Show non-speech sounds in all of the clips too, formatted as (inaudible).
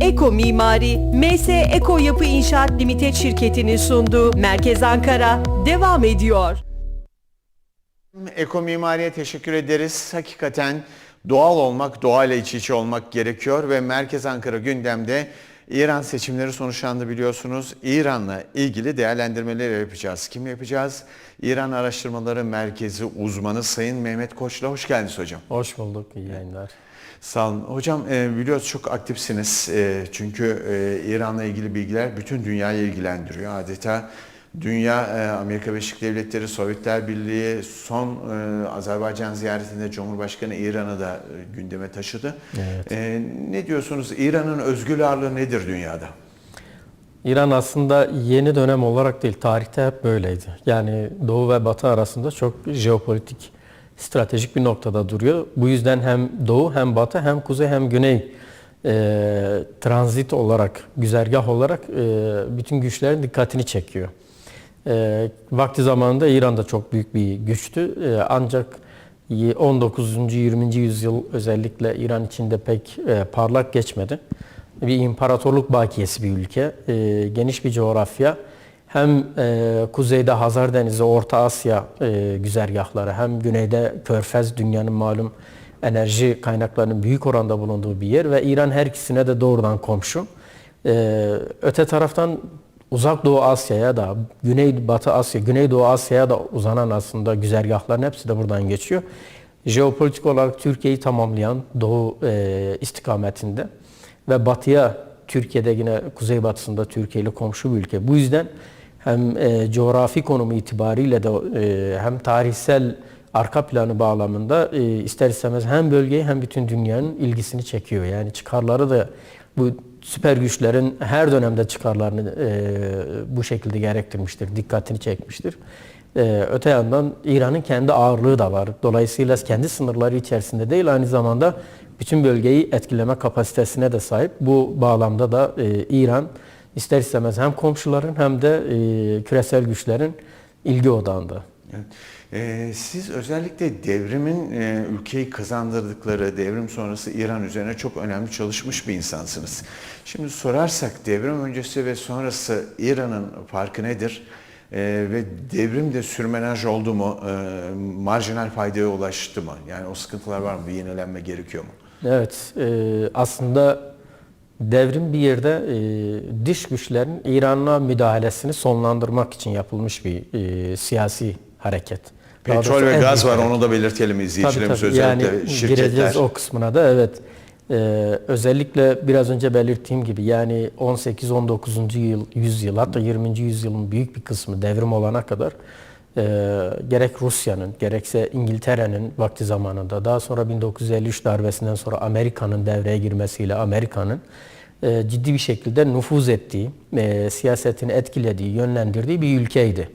Eko Mimari, MS Eko Yapı İnşaat Limited şirketinin sunduğu Merkez Ankara devam ediyor. Eko Mimari'ye teşekkür ederiz. Hakikaten doğal olmak, doğayla iç içe olmak gerekiyor ve Merkez Ankara gündemde İran seçimleri sonuçlandı biliyorsunuz. İran'la ilgili değerlendirmeler yapacağız. Kim yapacağız? İran Araştırmaları Merkezi uzmanı Sayın Mehmet Koç'la hoş geldiniz hocam. Hoş bulduk, iyi yayınlar. Sağ olun. Hocam e, biliyoruz çok aktifsiniz. E, çünkü e, İran'la ilgili bilgiler bütün dünyayı ilgilendiriyor. Adeta dünya, e, Amerika Birleşik Devletleri, Sovyetler Birliği son e, Azerbaycan ziyaretinde Cumhurbaşkanı İran'ı da e, gündeme taşıdı. Evet. E, ne diyorsunuz? İran'ın özgür ağırlığı nedir dünyada? İran aslında yeni dönem olarak değil, tarihte hep böyleydi. Yani Doğu ve Batı arasında çok jeopolitik, stratejik bir noktada duruyor. Bu yüzden hem Doğu hem Batı hem Kuzey hem Güney e, transit olarak, güzergah olarak e, bütün güçlerin dikkatini çekiyor. E, vakti zamanında İran da çok büyük bir güçtü. E, ancak 19. 20. yüzyıl özellikle İran içinde pek e, parlak geçmedi. Bir imparatorluk bakiyesi bir ülke. E, geniş bir coğrafya. Hem e, kuzeyde Hazar Denizi, Orta Asya e, güzergahları hem güneyde Körfez dünyanın malum enerji kaynaklarının büyük oranda bulunduğu bir yer ve İran her ikisine de doğrudan komşu. E, öte taraftan Uzak Doğu Asya'ya da, Güney Batı Asya, Güneydoğu Asya'ya da uzanan aslında güzergahların hepsi de buradan geçiyor. Jeopolitik olarak Türkiye'yi tamamlayan Doğu e, istikametinde ve batıya Türkiye'de yine kuzeybatısında Türkiye ile komşu bir ülke. Bu yüzden hem e, coğrafi konumu itibariyle de e, hem tarihsel arka planı bağlamında e, ister istemez hem bölgeyi hem bütün dünyanın ilgisini çekiyor. Yani çıkarları da bu süper güçlerin her dönemde çıkarlarını e, bu şekilde gerektirmiştir, dikkatini çekmiştir. E, öte yandan İran'ın kendi ağırlığı da var. Dolayısıyla kendi sınırları içerisinde değil aynı zamanda bütün bölgeyi etkileme kapasitesine de sahip. Bu bağlamda da e, İran ister istemez hem komşuların hem de e, küresel güçlerin ilgi odağında. Evet. Ee, siz özellikle devrimin e, ülkeyi kazandırdıkları devrim sonrası İran üzerine çok önemli çalışmış bir insansınız. Şimdi sorarsak devrim öncesi ve sonrası İran'ın farkı nedir? Ee, ve devrim de sürmenaj oldu mu? Ee, marjinal faydaya ulaştı mı? Yani o sıkıntılar var mı? Yenilenme gerekiyor mu? Evet, e, aslında devrim bir yerde e, dış güçlerin İran'a müdahalesini sonlandırmak için yapılmış bir e, siyasi hareket. Daha Petrol ve gaz var hareket. onu da belirtelim izleyicilerimiz Tabii, tabii. özellikle yani şirketler. gireceğiz o kısmına da evet. Ee, özellikle biraz önce belirttiğim gibi yani 18-19. yıl, yüzyıl hatta 20. yüzyılın büyük bir kısmı devrim olana kadar e, gerek Rusya'nın gerekse İngiltere'nin vakti zamanında daha sonra 1953 darbesinden sonra Amerika'nın devreye girmesiyle Amerika'nın e, ciddi bir şekilde nüfuz ettiği, e, siyasetini etkilediği, yönlendirdiği bir ülkeydi.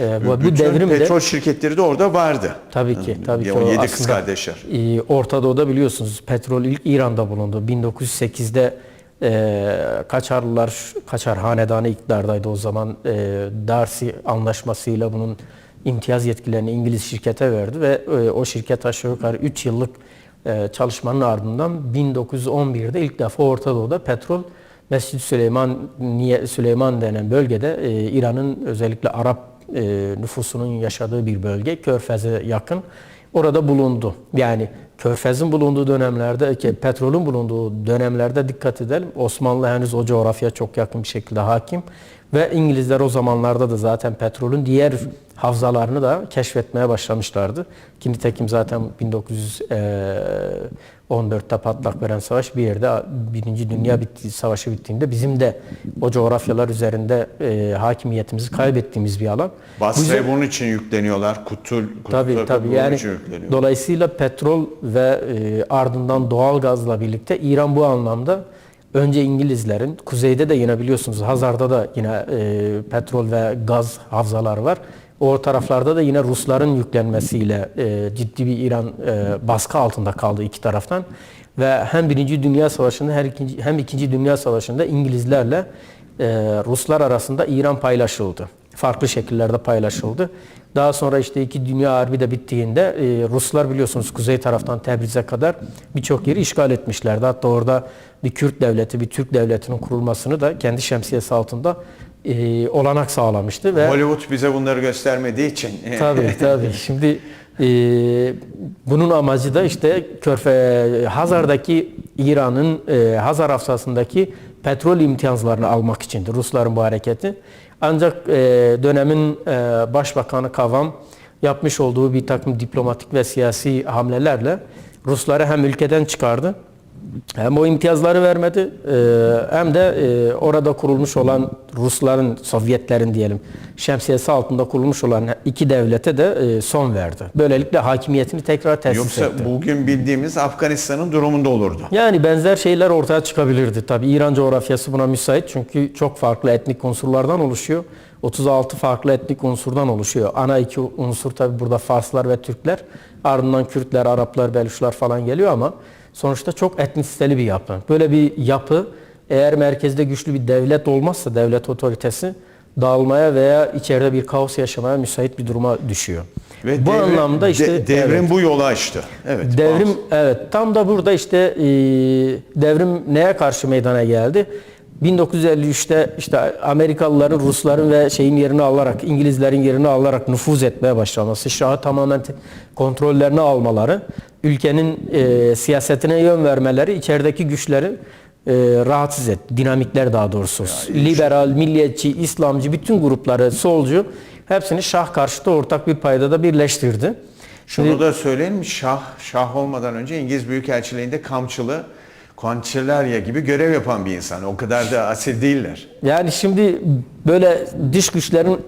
E, bu, bu devrim de petrol şirketleri de orada vardı. Tabii ki, tabii ki. O kız kardeşler. Ee, Orta Doğu'da biliyorsunuz petrol ilk İran'da bulundu. 1908'de e, Kaçarlılar, Kaçar Hanedanı iktidardaydı o zaman. E, Darcy anlaşmasıyla bunun imtiyaz yetkilerini İngiliz şirkete verdi ve e, o şirket aşağı yukarı 3 yıllık e, çalışmanın ardından 1911'de ilk defa Orta Doğu'da petrol Mescid Süleyman Niye- Süleyman denen bölgede e, İran'ın özellikle Arap e, nüfusunun yaşadığı bir bölge Körfez'e yakın orada bulundu. Yani Körfez'in bulunduğu dönemlerde ki petrolün bulunduğu dönemlerde dikkat edelim. Osmanlı henüz o coğrafyaya çok yakın bir şekilde hakim ve İngilizler o zamanlarda da zaten petrolün diğer havzalarını da keşfetmeye başlamışlardı. Ki nitekim zaten 1914'te patlak veren savaş bir yerde Birinci Dünya bitti, Savaşı bittiğinde bizim de o coğrafyalar üzerinde e, hakimiyetimizi kaybettiğimiz bir alan. Bu Basra'ya bunun için yükleniyorlar. Kutul, kutul Tabii tabii bunun yani için yükleniyor. dolayısıyla petrol ve e, ardından doğal gazla birlikte İran bu anlamda önce İngilizlerin kuzeyde de yine biliyorsunuz Hazar'da da yine e, petrol ve gaz havzaları var. O taraflarda da yine Rusların yüklenmesiyle e, ciddi bir İran e, baskı altında kaldı iki taraftan ve hem Birinci Dünya Savaşı'nda her ikinci, hem İkinci Dünya Savaşı'nda İngilizlerle e, Ruslar arasında İran paylaşıldı. farklı şekillerde paylaşıldı. Daha sonra işte iki Dünya Harbi de bittiğinde e, Ruslar biliyorsunuz kuzey taraftan Tebriz'e kadar birçok yeri işgal etmişlerdi. Hatta orada bir Kürt devleti, bir Türk devletinin kurulmasını da kendi şemsiyesi altında e, olanak sağlamıştı ve Hollywood bize bunları göstermediği için. (laughs) Tabii tabii. Şimdi e, bunun amacı da işte Körfe Hazar'daki İran'ın e, Hazar hafsasındaki petrol imtiyazlarını almak içindi Rusların bu hareketi. Ancak e, dönemin e, Başbakanı Kavam yapmış olduğu bir takım diplomatik ve siyasi hamlelerle Rusları hem ülkeden çıkardı hem o imtiyazları vermedi e, hem de e, orada kurulmuş olan Rusların, Sovyetlerin diyelim şemsiyesi altında kurulmuş olan iki devlete de e, son verdi. Böylelikle hakimiyetini tekrar tesis Yoksa etti. bugün bildiğimiz Afganistan'ın durumunda olurdu. Yani benzer şeyler ortaya çıkabilirdi. Tabii İran coğrafyası buna müsait çünkü çok farklı etnik unsurlardan oluşuyor. 36 farklı etnik unsurdan oluşuyor. Ana iki unsur tabii burada Farslar ve Türkler. Ardından Kürtler, Araplar, Beluşlar falan geliyor ama sonuçta çok etnisiteli bir yapı. Böyle bir yapı eğer merkezde güçlü bir devlet olmazsa, devlet otoritesi dağılmaya veya içeride bir kaos yaşamaya müsait bir duruma düşüyor. Ve bu devrim- anlamda işte de- devrim evet. bu yolu açtı. Evet. Devrim bazı- evet tam da burada işte e, devrim neye karşı meydana geldi? 1953'te işte Amerikalıların, Rusların ve şeyin yerini alarak, İngilizlerin yerini alarak nüfuz etmeye başlaması, Şah'ı tamamen kontrollerine almaları, ülkenin e, siyasetine yön vermeleri içerideki güçleri e, rahatsız etti. Dinamikler daha doğrusu. Liberal, milliyetçi, İslamcı bütün grupları, solcu hepsini Şah karşıtı ortak bir paydada birleştirdi. Şunu da söyleyeyim mi? Şah, Şah olmadan önce İngiliz Büyükelçiliğinde kamçılı, Konçelerya gibi görev yapan bir insan. O kadar da asil değiller. Yani şimdi böyle dış güçlerin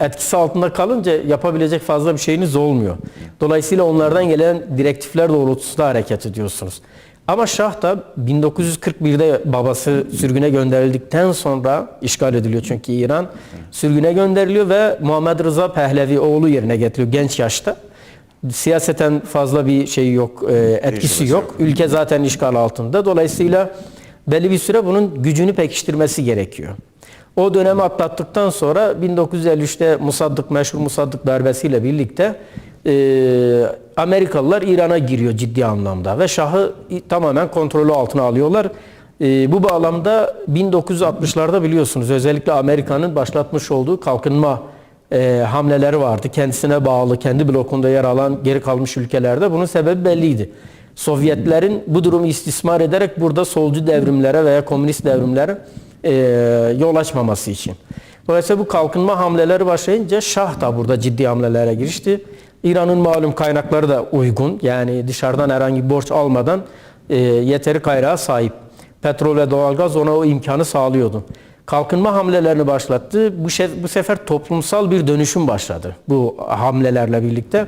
etkisi altında kalınca yapabilecek fazla bir şeyiniz olmuyor. Dolayısıyla onlardan gelen direktifler doğrultusunda hareket ediyorsunuz. Ama Şah da 1941'de babası sürgüne gönderildikten sonra işgal ediliyor çünkü İran sürgüne gönderiliyor ve Muhammed Rıza Pehlevi oğlu yerine getiriyor genç yaşta. Siyaseten fazla bir şey yok, e, etkisi yok. Ülke zaten işgal altında. Dolayısıyla belli bir süre bunun gücünü pekiştirmesi gerekiyor. O dönemi atlattıktan sonra 1953'te Musaddık, meşhur Musaddık darbesiyle birlikte e, Amerikalılar İran'a giriyor ciddi anlamda ve Şah'ı tamamen kontrolü altına alıyorlar. E, bu bağlamda 1960'larda biliyorsunuz özellikle Amerika'nın başlatmış olduğu kalkınma e, hamleleri vardı. Kendisine bağlı, kendi blokunda yer alan geri kalmış ülkelerde bunun sebebi belliydi. Sovyetlerin bu durumu istismar ederek burada solcu devrimlere veya komünist devrimlere e, yol açmaması için. Dolayısıyla bu kalkınma hamleleri başlayınca Şah da burada ciddi hamlelere girişti. İran'ın malum kaynakları da uygun. Yani dışarıdan herhangi bir borç almadan e, yeteri kaynağa sahip. Petrol ve doğalgaz ona o imkanı sağlıyordu. Kalkınma hamlelerini başlattı. Bu, şe- bu sefer toplumsal bir dönüşüm başladı bu hamlelerle birlikte.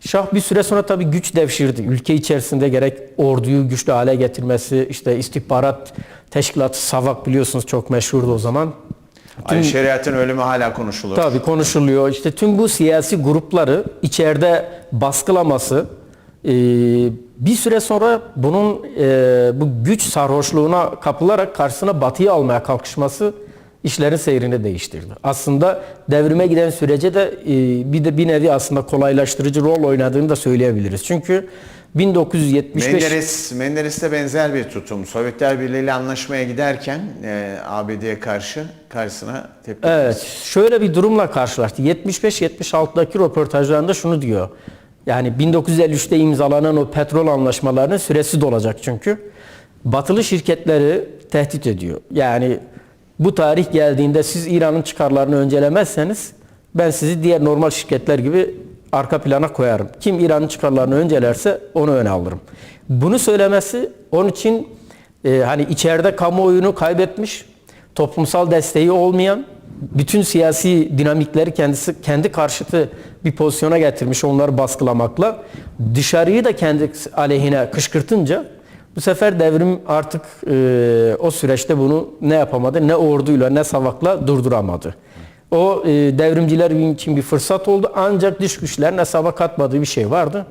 Şah bir süre sonra tabii güç devşirdi. Ülke içerisinde gerek orduyu güçlü hale getirmesi, işte istihbarat teşkilatı SAVAK biliyorsunuz çok meşhurdu o zaman. Ali Şeriat'ın ölümü hala konuşulur. Tabii konuşuluyor. İşte tüm bu siyasi grupları içeride baskılaması e, bir süre sonra bunun e, bu güç sarhoşluğuna kapılarak karşısına batıyı almaya kalkışması işlerin seyrini değiştirdi. Aslında devrime giden sürece de e, bir de bir nevi aslında kolaylaştırıcı rol oynadığını da söyleyebiliriz. Çünkü 1975 Menderes, Menderes'te benzer bir tutum. Sovyetler Birliği ile anlaşmaya giderken e, ABD'ye karşı karşısına tepki Evet, şöyle bir durumla karşılaştı. 75-76'daki röportajlarında şunu diyor. Yani 1953'te imzalanan o petrol anlaşmalarının süresi dolacak çünkü. Batılı şirketleri tehdit ediyor. Yani bu tarih geldiğinde siz İran'ın çıkarlarını öncelemezseniz ben sizi diğer normal şirketler gibi arka plana koyarım. Kim İran'ın çıkarlarını öncelerse onu öne alırım. Bunu söylemesi onun için e, hani içeride kamuoyunu kaybetmiş, toplumsal desteği olmayan, bütün siyasi dinamikleri kendisi kendi karşıtı bir pozisyona getirmiş onları baskılamakla dışarıyı da kendi aleyhine kışkırtınca bu sefer devrim artık e, o süreçte bunu ne yapamadı, ne orduyla ne savakla durduramadı. O e, devrimciler için bir fırsat oldu ancak dış güçlerin hesaba katmadığı bir şey vardı.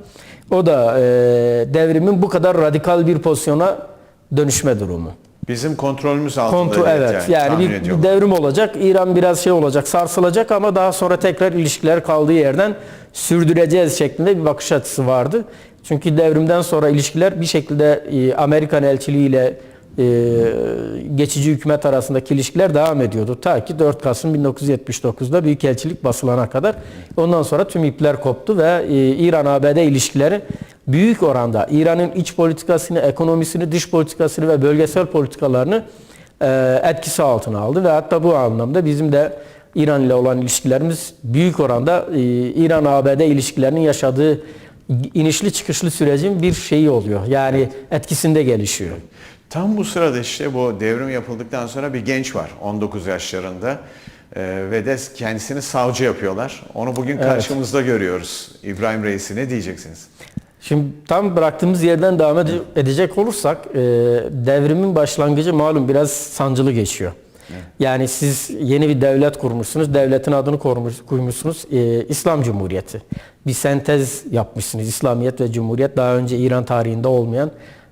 O da e, devrimin bu kadar radikal bir pozisyona dönüşme durumu. Bizim kontrolümüz altında Kontrol diye evet. yani, Yani bir, ediyorum. devrim olacak. İran biraz şey olacak, sarsılacak ama daha sonra tekrar ilişkiler kaldığı yerden sürdüreceğiz şeklinde bir bakış açısı vardı. Çünkü devrimden sonra ilişkiler bir şekilde e, Amerikan elçiliğiyle e, geçici hükümet arasındaki ilişkiler devam ediyordu. Ta ki 4 Kasım 1979'da Büyükelçilik basılana kadar. Ondan sonra tüm ipler koptu ve e, İran-ABD ilişkileri büyük oranda İran'ın iç politikasını, ekonomisini, dış politikasını ve bölgesel politikalarını e, etkisi altına aldı ve hatta bu anlamda bizim de İran ile olan ilişkilerimiz büyük oranda e, İran-ABD ilişkilerinin yaşadığı inişli çıkışlı sürecin bir şeyi oluyor. Yani etkisinde gelişiyor. Tam bu sırada işte bu devrim yapıldıktan sonra bir genç var 19 yaşlarında Ee, ve de kendisini savcı yapıyorlar. Onu bugün karşımızda görüyoruz. İbrahim Reis'i ne diyeceksiniz? Şimdi tam bıraktığımız yerden devam ede- edecek olursak e, devrimin başlangıcı malum biraz sancılı geçiyor. Yani siz yeni bir devlet kurmuşsunuz, devletin adını kormuş, koymuşsunuz e, İslam Cumhuriyeti. Bir sentez yapmışsınız. İslamiyet ve Cumhuriyet daha önce İran tarihinde olmayan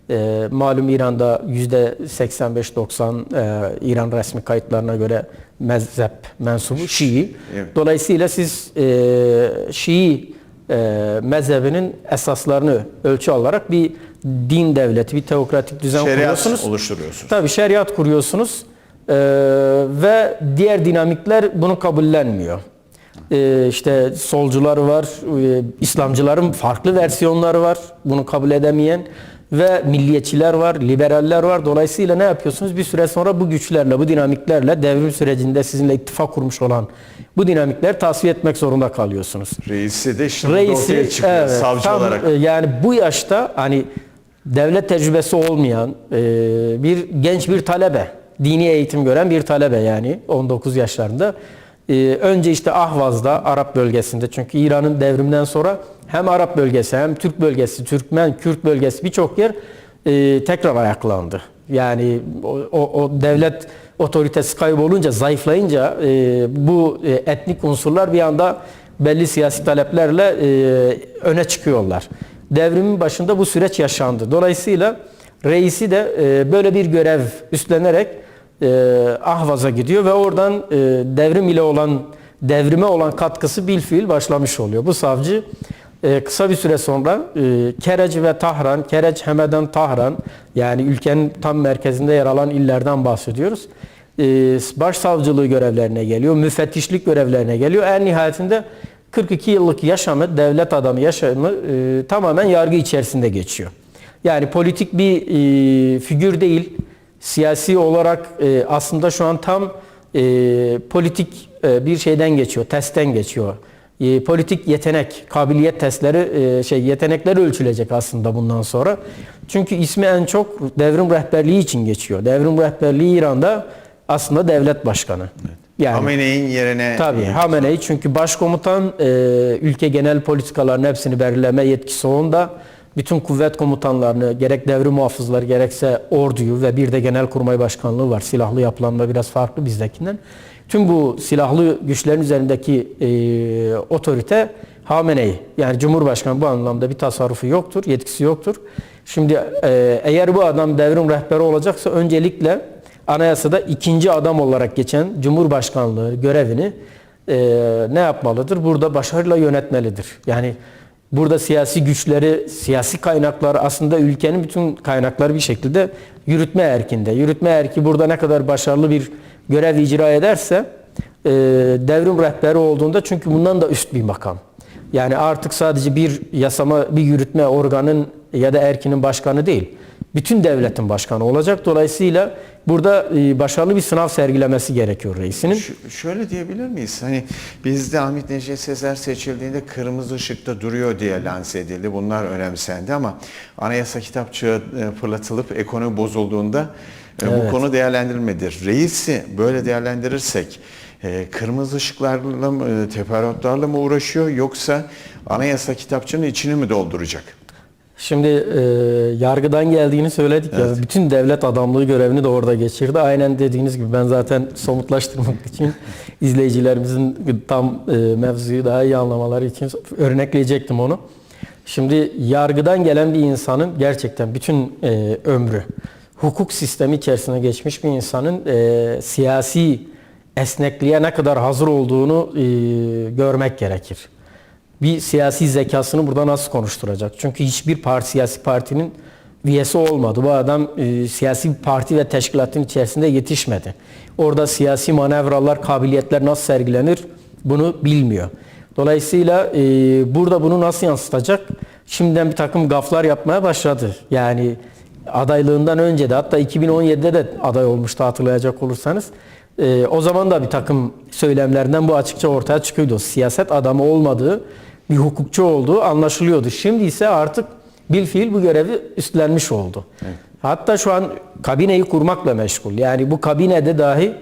e, malum İran'da yüzde 85-90 e, İran resmi kayıtlarına göre mezhep mensubu Şii. Evet. Dolayısıyla siz e, Şii e, mezhebinin esaslarını ölçü alarak bir din devleti, bir teokratik düzen Şeriat kuruyorsunuz. oluşturuyorsunuz. Tabii şeriat kuruyorsunuz e, ve diğer dinamikler bunu kabullenmiyor. E, işte solcular var, e, İslamcıların farklı versiyonları var bunu kabul edemeyen ve milliyetçiler var, liberaller var. Dolayısıyla ne yapıyorsunuz? Bir süre sonra bu güçlerle, bu dinamiklerle devrim sürecinde sizinle ittifak kurmuş olan bu dinamikleri tasfiye etmek zorunda kalıyorsunuz. Reisi de işte burada ortaya çıkıyor evet, savcı tam, olarak. e, yani bu yaşta hani devlet tecrübesi olmayan e, bir genç bir talebe, dini eğitim gören bir talebe yani 19 yaşlarında. E, önce işte Ahvaz'da, Arap bölgesinde çünkü İran'ın devrimden sonra hem Arap bölgesi hem Türk bölgesi, Türkmen, Kürt bölgesi birçok yer e, tekrar ayaklandı. Yani o, o, o devlet otoritesi kaybolunca, zayıflayınca e, bu e, etnik unsurlar bir anda belli siyasi taleplerle e, öne çıkıyorlar. Devrimin başında bu süreç yaşandı. Dolayısıyla reisi de e, böyle bir görev üstlenerek e, Ahvaz'a gidiyor ve oradan e, devrim ile olan devrime olan katkısı bilfiil başlamış oluyor. Bu savcı e, kısa bir süre sonra e, ve Tahran, Kerec, Hemedan, Tahran yani ülkenin tam merkezinde yer alan illerden bahsediyoruz. E, başsavcılığı görevlerine geliyor, müfettişlik görevlerine geliyor. En nihayetinde 42 yıllık yaşamı, devlet adamı yaşamı e, tamamen yargı içerisinde geçiyor. Yani politik bir e, figür değil, siyasi olarak e, aslında şu an tam politik bir şeyden geçiyor, testten geçiyor. E, politik yetenek, kabiliyet testleri, e, şey yetenekleri ölçülecek aslında bundan sonra. Çünkü ismi en çok devrim rehberliği için geçiyor. Devrim rehberliği İran'da aslında devlet başkanı. Yani Hamene'in yerine Tabii Hamenei çünkü başkomutan e, ülke genel politikaların hepsini belirleme yetkisi onda. Bütün kuvvet komutanlarını gerek devrim muhafızları gerekse orduyu ve bir de genelkurmay başkanlığı var. Silahlı yapılanma biraz farklı bizdekinden. Tüm bu silahlı güçlerin üzerindeki e, otorite Hamenei. Yani Cumhurbaşkanı bu anlamda bir tasarrufu yoktur, yetkisi yoktur. Şimdi e, eğer bu adam devrim rehberi olacaksa öncelikle anayasada ikinci adam olarak geçen Cumhurbaşkanlığı görevini e, ne yapmalıdır? Burada başarıyla yönetmelidir. Yani burada siyasi güçleri, siyasi kaynakları aslında ülkenin bütün kaynakları bir şekilde yürütme erkinde. Yürütme erki burada ne kadar başarılı bir görev icra ederse e, devrim rehberi olduğunda çünkü bundan da üst bir makam. Yani artık sadece bir yasama, bir yürütme organın ya da erkinin başkanı değil. Bütün devletin başkanı olacak. Dolayısıyla burada e, başarılı bir sınav sergilemesi gerekiyor reisinin. Ş- şöyle diyebilir miyiz? Hani bizde Ahmet Necdet Sezer seçildiğinde kırmızı ışıkta duruyor diye lanse edildi. Bunlar önemsendi ama anayasa kitapçığı e, fırlatılıp ekonomi bozulduğunda e, bu Evet. konu değerlendirilmedir. Reisi böyle değerlendirirsek e, kırmızı ışıklarla mı, e, teferruatlarla mı uğraşıyor yoksa anayasa kitapçının içini mi dolduracak? Şimdi e, yargıdan geldiğini söyledik ya. Bütün devlet adamlığı görevini de orada geçirdi. Aynen dediğiniz gibi ben zaten somutlaştırmak (laughs) için izleyicilerimizin tam e, mevzuyu daha iyi anlamaları için örnekleyecektim onu. Şimdi yargıdan gelen bir insanın gerçekten bütün e, ömrü hukuk sistemi içerisine geçmiş bir insanın e, siyasi esnekliğe ne kadar hazır olduğunu e, görmek gerekir. Bir siyasi zekasını burada nasıl konuşturacak? Çünkü hiçbir parti, siyasi partinin üyesi olmadı. Bu adam e, siyasi bir parti ve teşkilatın içerisinde yetişmedi. Orada siyasi manevralar, kabiliyetler nasıl sergilenir bunu bilmiyor. Dolayısıyla e, burada bunu nasıl yansıtacak? Şimdiden bir takım gaflar yapmaya başladı. Yani adaylığından önce de hatta 2017'de de aday olmuştu hatırlayacak olursanız. E, o zaman da bir takım söylemlerinden bu açıkça ortaya çıkıyordu. Siyaset adamı olmadığı, bir hukukçu olduğu anlaşılıyordu. Şimdi ise artık bil fiil bu görevi üstlenmiş oldu. Hatta şu an kabineyi kurmakla meşgul. Yani bu kabinede dahi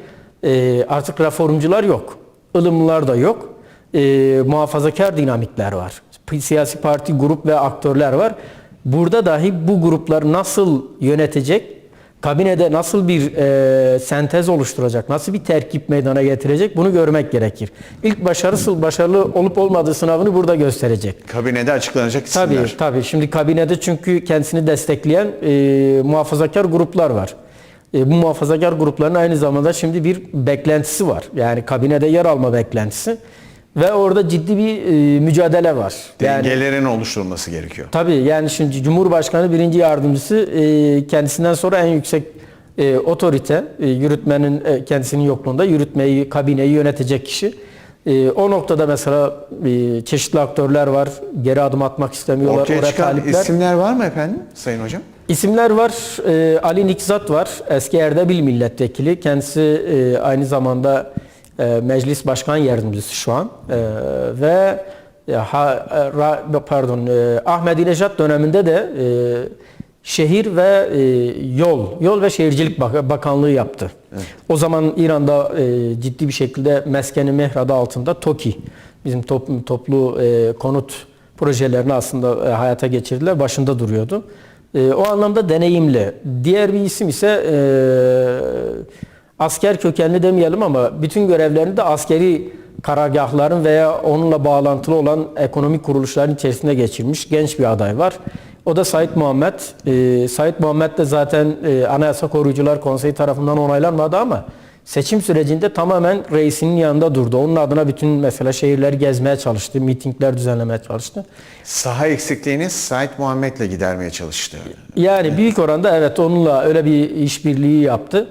e, artık reformcular yok. ılımlılar da yok. E, muhafazakar dinamikler var. Siyasi parti, grup ve aktörler var. Burada dahi bu gruplar nasıl yönetecek, kabinede nasıl bir e, sentez oluşturacak, nasıl bir terkip meydana getirecek bunu görmek gerekir. İlk başarısı başarılı olup olmadığı sınavını burada gösterecek. Kabinede açıklanacak isimler. Tabii tabii. Şimdi kabinede çünkü kendisini destekleyen e, muhafazakar gruplar var. E, bu muhafazakar grupların aynı zamanda şimdi bir beklentisi var. Yani kabinede yer alma beklentisi ve orada ciddi bir e, mücadele var. Yani Dengelerin oluşturulması gerekiyor. Tabii yani şimdi Cumhurbaşkanı birinci yardımcısı e, kendisinden sonra en yüksek e, otorite e, yürütmenin e, kendisinin yokluğunda yürütmeyi, kabineyi yönetecek kişi. E, o noktada mesela e, çeşitli aktörler var. Geri adım atmak istemiyorlar. Ortaya çıkan talipler. isimler var mı efendim Sayın Hocam? İsimler var. Ali Nikzat var. Eski Erdebil milletvekili. Kendisi e, aynı zamanda meclis başkan yardımcısı şu an. E, ve e, ha, e, pardon e, Ahmedinejad döneminde de e, şehir ve e, yol, yol ve şehircilik Bak- bakanlığı yaptı. O zaman İran'da e, ciddi bir şekilde Meskeni Mehr adı altında TOKİ bizim top- toplu e, konut projelerini aslında e, hayata geçirdiler. Başında duruyordu. E, o anlamda deneyimli. Diğer bir isim ise e, asker kökenli demeyelim ama bütün görevlerini de askeri karargahların veya onunla bağlantılı olan ekonomik kuruluşların içerisinde geçirmiş genç bir aday var. O da Said Muhammed. E, Said Muhammed de zaten e, Anayasa Koruyucular Konseyi tarafından onaylanmadı ama seçim sürecinde tamamen reisinin yanında durdu. Onun adına bütün mesela şehirleri gezmeye çalıştı, mitingler düzenlemeye çalıştı. Saha eksikliğini Said Muhammed'le gidermeye çalıştı. Yani büyük oranda evet onunla öyle bir işbirliği yaptı.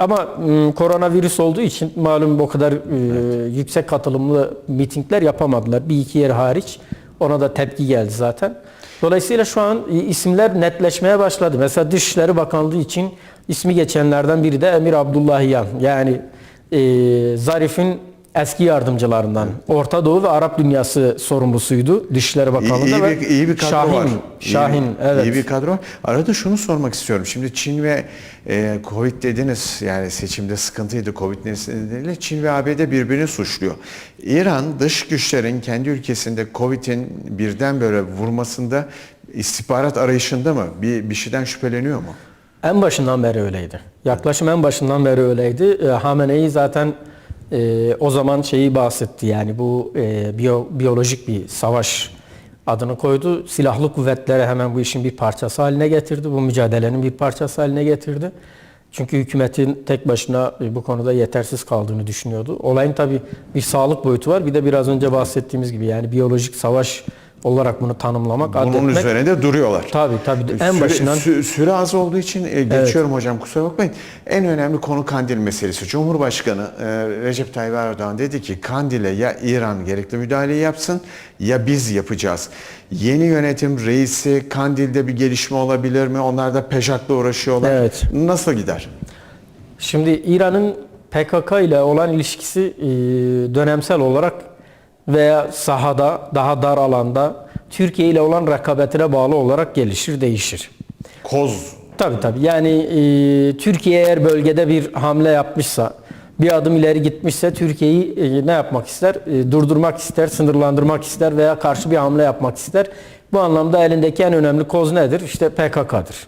Ama m, koronavirüs olduğu için malum o kadar e, yüksek katılımlı mitingler yapamadılar. Bir iki yer hariç. Ona da tepki geldi zaten. Dolayısıyla şu an e, isimler netleşmeye başladı. Mesela Dışişleri Bakanlığı için ismi geçenlerden biri de Emir Abdullahiyan. Yani e, Zarif'in eski yardımcılarından. Orta Doğu ve Arap dünyası sorumlusuydu Dışişleri İyi, Bakanlığı'nda. iyi ve bir, iyi bir kadro Şahin, var. Şahin, iyi, evet. İyi bir kadro var. Arada şunu sormak istiyorum. Şimdi Çin ve e, Covid dediniz. Yani seçimde sıkıntıydı Covid nedeniyle. Çin ve ABD birbirini suçluyor. İran dış güçlerin kendi ülkesinde Covid'in birden böyle vurmasında istihbarat arayışında mı? Bir, bir şeyden şüpheleniyor mu? En başından beri öyleydi. Yaklaşım en başından beri öyleydi. E, Hamenei zaten e, o zaman şeyi bahsetti yani bu e, biyo, biyolojik bir savaş adını koydu. Silahlı kuvvetlere hemen bu işin bir parçası haline getirdi. Bu mücadelenin bir parçası haline getirdi. Çünkü hükümetin tek başına e, bu konuda yetersiz kaldığını düşünüyordu. Olayın tabii bir sağlık boyutu var. Bir de biraz önce bahsettiğimiz gibi yani biyolojik savaş olarak bunu tanımlamak, Bunun addetmek. üzerine duruyorlar. Tabii tabii en Süre- başından sü- süre az olduğu için e, geçiyorum hocam kusura bakmayın. En önemli konu Kandil meselesi. Cumhurbaşkanı e, Recep Tayyip Erdoğan dedi ki Kandil'e ya İran gerekli müdahaleyi yapsın ya biz yapacağız. Yeni yönetim reisi Kandil'de bir gelişme olabilir mi? Onlar da PEJAK'la uğraşıyorlar. Evet. Nasıl gider? Şimdi İran'ın PKK ile olan ilişkisi e, dönemsel olarak veya sahada daha dar alanda Türkiye ile olan rekabetine bağlı olarak gelişir, değişir. Koz. Tabii tabii. Yani e, Türkiye eğer bölgede bir hamle yapmışsa, bir adım ileri gitmişse Türkiye'yi e, ne yapmak ister? E, durdurmak ister, sınırlandırmak ister veya karşı bir hamle yapmak ister. Bu anlamda elindeki en önemli koz nedir? İşte PKK'dır.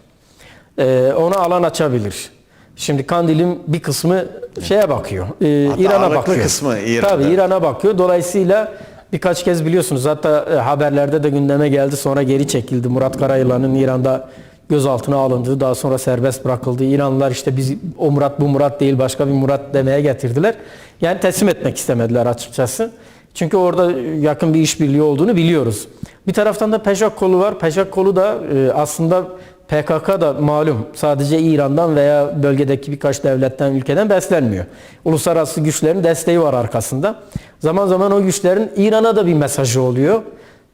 E, ona alan açabilir. Şimdi Kandil'in bir kısmı şeye bakıyor. E, İran'a bakıyor. kısmı İran'da. Tabii İran'a bakıyor. Dolayısıyla birkaç kez biliyorsunuz hatta e, haberlerde de gündeme geldi sonra geri çekildi. Murat Karayılan'ın İran'da gözaltına alındı. Daha sonra serbest bırakıldı. İranlılar işte biz o Murat bu Murat değil başka bir Murat demeye getirdiler. Yani teslim etmek istemediler açıkçası. Çünkü orada yakın bir işbirliği olduğunu biliyoruz. Bir taraftan da Pejak kolu var. Pejak kolu da e, aslında PKK da malum sadece İran'dan veya bölgedeki birkaç devletten, ülkeden beslenmiyor. Uluslararası güçlerin desteği var arkasında. Zaman zaman o güçlerin İran'a da bir mesajı oluyor.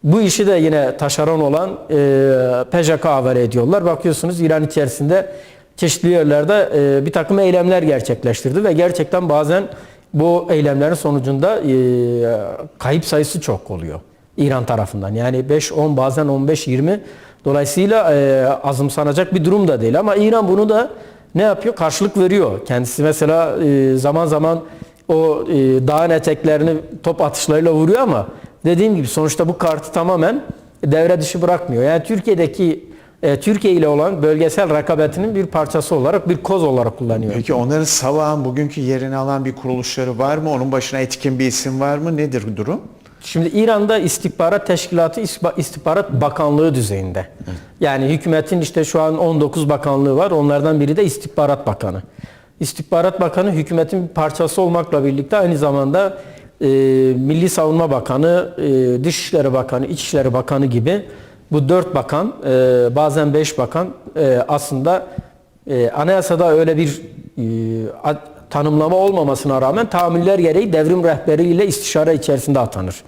Bu işi de yine taşeron olan e, PJK haber ediyorlar. Bakıyorsunuz İran içerisinde çeşitli yerlerde e, bir takım eylemler gerçekleştirdi ve gerçekten bazen bu eylemlerin sonucunda e, kayıp sayısı çok oluyor İran tarafından. Yani 5, 10 bazen 15, 20 dolayısıyla e, azımsanacak bir durum da değil. Ama İran bunu da ne yapıyor? Karşılık veriyor. Kendisi mesela e, zaman zaman o e, dağın eteklerini top atışlarıyla vuruyor ama dediğim gibi sonuçta bu kartı tamamen devre dışı bırakmıyor. Yani Türkiye'deki e, Türkiye ile olan bölgesel rekabetinin bir parçası olarak bir koz olarak kullanıyor. Peki onların Savağ'ın bugünkü yerini alan bir kuruluşları var mı? Onun başına etkin bir isim var mı? Nedir durum? Şimdi İran'da istihbarat teşkilatı istihbarat bakanlığı düzeyinde. Yani hükümetin işte şu an 19 bakanlığı var. Onlardan biri de istihbarat bakanı. İstihbarat bakanı hükümetin bir parçası olmakla birlikte aynı zamanda e, Milli Savunma Bakanı, e, Dışişleri Bakanı, İçişleri Bakanı gibi bu dört bakan, e, bazen beş bakan e, aslında e, anayasada öyle bir e, tanımlama olmamasına rağmen tahammüller gereği devrim rehberiyle istişare içerisinde atanır.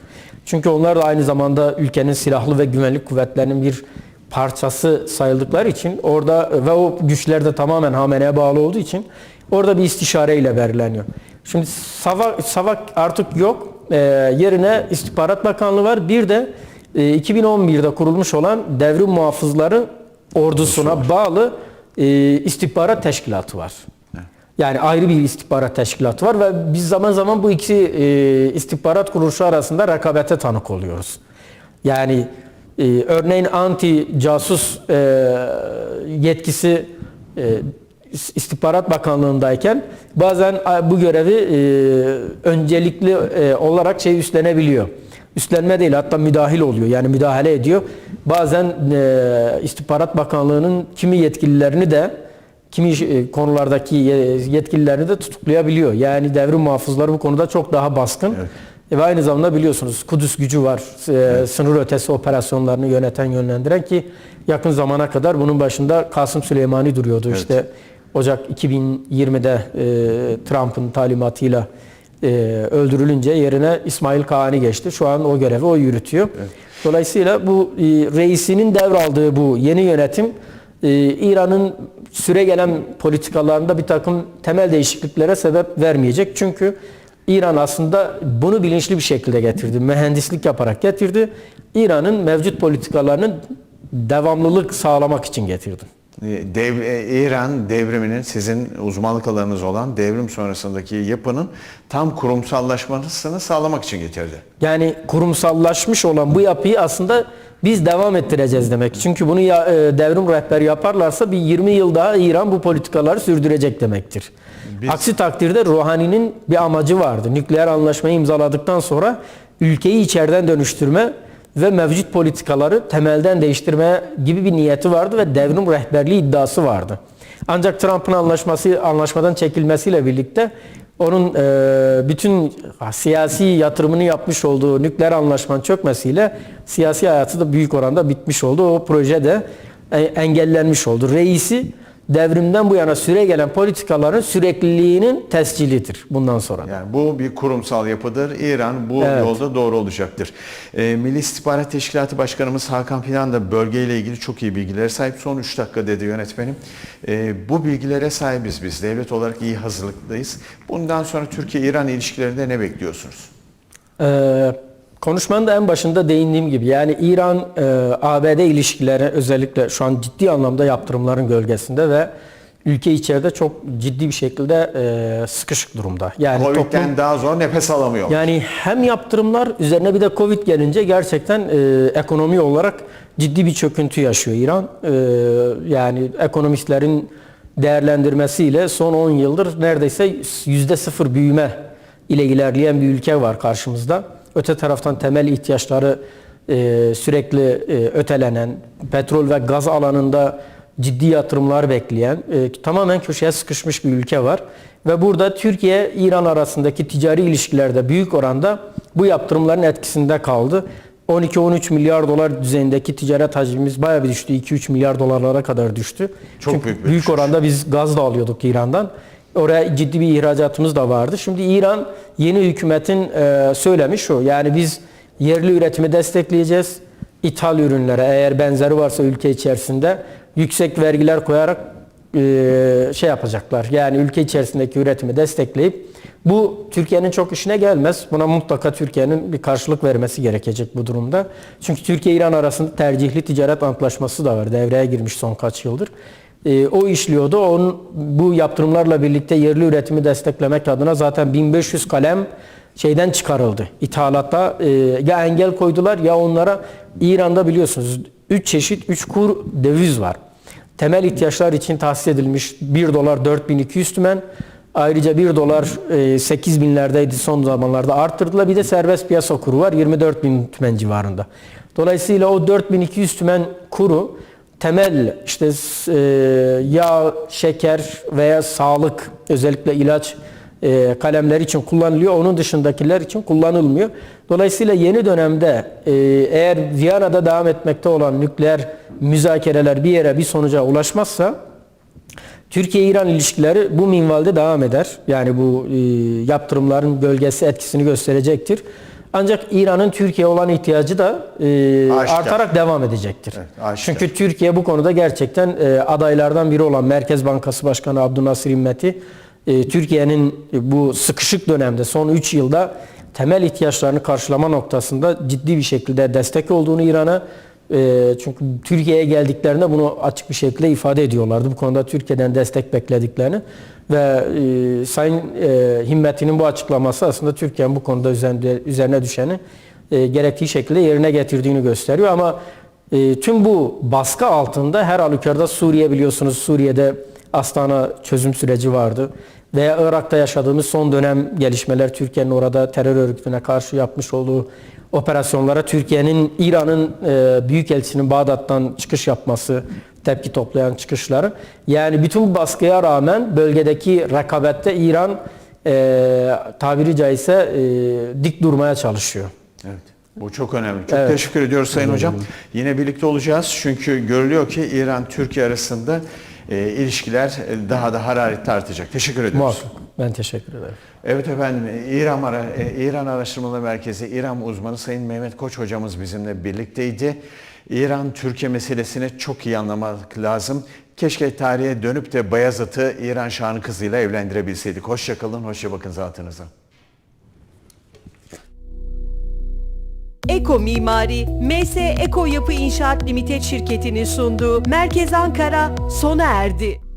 Çünkü onlar da aynı zamanda ülkenin silahlı ve güvenlik kuvvetlerinin bir parçası sayıldıkları için orada ve o güçler de tamamen Hamene'ye bağlı olduğu için orada bir istişareyle belirleniyor. Şimdi Savak, Savak artık yok. E, yerine İstihbarat Bakanlığı var. Bir de e, 2011'de kurulmuş olan devrim muhafızları ordusuna bağlı e, istihbarat teşkilatı var. Yani ayrı bir istihbarat teşkilatı var ve biz zaman zaman bu iki e, istihbarat kuruluşu arasında rekabete tanık oluyoruz. Yani e, örneğin anti casus e, yetkisi e, istihbarat bakanlığındayken bazen bu görevi e, öncelikli e, olarak şey üstlenebiliyor. Üstlenme değil hatta müdahil oluyor yani müdahale ediyor. Bazen e, istihbarat bakanlığının kimi yetkililerini de kimi e, konulardaki ye- yetkililerini de tutuklayabiliyor. Yani devrim muhafızları bu konuda çok daha baskın. E, Ve aynı zamanda biliyorsunuz Kudüs gücü var. E, Sınır ötesi operasyonlarını yöneten, yönlendiren ki yakın zamana kadar bunun başında Kasım Süleymani duruyordu. İşte Ocak 2020'de e, Trump'ın talimatıyla e, öldürülünce yerine İsmail Kahani geçti. Şu an o görevi o yürütüyor. Dolayısıyla bu e, reisinin devraldığı bu yeni yönetim e, İran'ın süre gelen politikalarında bir takım temel değişikliklere sebep vermeyecek. Çünkü İran aslında bunu bilinçli bir şekilde getirdi. Mühendislik yaparak getirdi. İran'ın mevcut politikalarının devamlılık sağlamak için getirdi. E, Dev, e, İran devriminin sizin uzmanlık alanınız olan devrim sonrasındaki yapının tam kurumsallaşmasını sağlamak için getirdi. Yani kurumsallaşmış olan bu yapıyı aslında biz devam ettireceğiz demek. Çünkü bunu ya, e, devrim rehberi yaparlarsa bir 20 yıl daha İran bu politikaları sürdürecek demektir. Aksi takdirde Ruhani'nin bir amacı vardı. Nükleer anlaşmayı imzaladıktan sonra ülkeyi içeriden dönüştürme ve mevcut politikaları temelden değiştirme gibi bir niyeti vardı ve devrim rehberliği iddiası vardı. Ancak Trump'ın anlaşması anlaşmadan çekilmesiyle birlikte onun e, bütün siyasi yatırımını yapmış olduğu nükleer anlaşmanın çökmesiyle siyasi hayatı da büyük oranda bitmiş oldu. O proje de e, engellenmiş oldu. Reisi devrimden bu yana süre gelen politikaların sürekliliğinin tescilidir bundan sonra. Yani bu bir kurumsal yapıdır. İran bu Evet. yolda doğru olacaktır. E, Milli İstihbarat Teşkilatı Başkanımız Hakan Fidan da bölgeyle ilgili çok iyi bilgilere sahip. Son 3 dakika dedi yönetmenim. E, bu bilgilere sahibiz biz. Devlet olarak iyi hazırlıklıyız. Bundan sonra Türkiye-İran ilişkilerinde ne bekliyorsunuz? Ee, konuşmanın da en başında değindiğim gibi yani İran e, ABD ilişkileri özellikle şu an ciddi anlamda yaptırımların gölgesinde ve ülke içeride çok ciddi bir şekilde e, sıkışık durumda. Yani Covid'den toplum daha zor nefes alamıyor. yani hem yaptırımlar üzerine bir de Covid gelince gerçekten e, ekonomi olarak ciddi bir çöküntü yaşıyor İran. E, yani ekonomistlerin değerlendirmesiyle son 10 yıldır neredeyse yüzde sıfır büyüme ile ilerleyen bir ülke var karşımızda. Öte taraftan temel ihtiyaçları e, sürekli e, ötelenen, petrol ve gaz alanında ciddi yatırımlar bekleyen, e, tamamen köşeye sıkışmış bir ülke var. Ve burada Türkiye-İran arasındaki ticari ilişkilerde büyük oranda bu yaptırımların etkisinde kaldı. 12-13 milyar dolar düzeyindeki ticaret hacmimiz bayağı bir düştü. 2-3 milyar dolarlara kadar düştü. Çok Çünkü büyük bir büyük düşüş. oranda biz gaz da alıyorduk İran'dan. Oraya ciddi bir ihracatımız da vardı. Şimdi İran yeni hükümetin e, söylemiş o. Yani biz yerli üretimi destekleyeceğiz. İthal ürünlere eğer benzeri varsa ülke içerisinde yüksek vergiler koyarak e, şey yapacaklar. Yani ülke içerisindeki üretimi destekleyip bu Türkiye'nin çok işine gelmez. Buna mutlaka Türkiye'nin bir karşılık vermesi gerekecek bu durumda. Çünkü Türkiye-İran arasında tercihli ticaret antlaşması da var. Devreye girmiş son kaç yıldır. E, o işliyordu. Onun, bu yaptırımlarla birlikte yerli üretimi desteklemek adına zaten 1500 kalem şeyden çıkarıldı. İthalatta e, ya engel koydular ya onlara İran'da biliyorsunuz 3 çeşit 3 kur döviz var. Temel ihtiyaçlar için tahsis edilmiş 1 dolar 4200 tümen. Ayrıca 1 dolar e, 8 binlerdeydi son zamanlarda arttırdılar. Bir de serbest piyasa kuru var 24 bin tümen civarında. Dolayısıyla o 4200 tümen kuru temel işte e, yağ, şeker veya sağlık özellikle ilaç e, kalemler için kullanılıyor. Onun dışındakiler için kullanılmıyor. Dolayısıyla yeni dönemde e, eğer Viyana'da devam etmekte olan nükleer müzakereler bir yere bir sonuca ulaşmazsa Türkiye-İran ilişkileri bu minvalde devam eder. Yani bu e, yaptırımların bölgesi etkisini gösterecektir. Ancak İran'ın Türkiye olan ihtiyacı da e, artarak devam edecektir. Evet. Çünkü Türkiye bu konuda gerçekten e, adaylardan biri olan Merkez Bankası Başkanı Abdülnasır İmmeti e, Türkiye'nin bu sıkışık dönemde son 3 yılda temel ihtiyaçlarını karşılama noktasında ciddi bir şekilde destek olduğunu İran'a e, çünkü Türkiye'ye geldiklerinde bunu açık bir şekilde ifade ediyorlardı. Bu konuda Türkiye'den destek beklediklerini ve e, Sayın e, Himmeti'nin bu açıklaması aslında Türkiye'nin bu konuda üzerinde, üzerine düşeni e, gerektiği şekilde yerine getirdiğini gösteriyor ama e, tüm bu baskı altında her halükarda Suriye biliyorsunuz Suriye'de Astana çözüm süreci vardı. Veya Irak'ta yaşadığımız son dönem gelişmeler Türkiye'nin orada terör örgütüne karşı yapmış olduğu operasyonlara Türkiye'nin İran'ın e, Büyükelçisinin Bağdat'tan çıkış yapması, tepki toplayan çıkışları. Yani bütün baskıya rağmen bölgedeki rekabette İran e, tabiri caizse e, dik durmaya çalışıyor. Evet. Bu çok önemli. Çok teşekkür ediyoruz Sayın Hocam. Yine birlikte olacağız çünkü görülüyor ki İran-Türkiye arasında e, ilişkiler daha da hararetli artacak. Teşekkür ediyoruz. Muhakkak. Ben teşekkür ederim. Evet efendim İran, Ara- e, İran Araştırmaları Merkezi İran uzmanı Sayın Mehmet Koç hocamız bizimle birlikteydi. İran-Türkiye meselesini çok iyi anlamak lazım. Keşke tarihe dönüp de Bayezid'i İran Şah'ın kızıyla evlendirebilseydik. Hoşça kalın, hoşça bakın zatınıza. Eko Mimari, MS Eko Yapı İnşaat Limited şirketinin sunduğu Merkez Ankara sona erdi.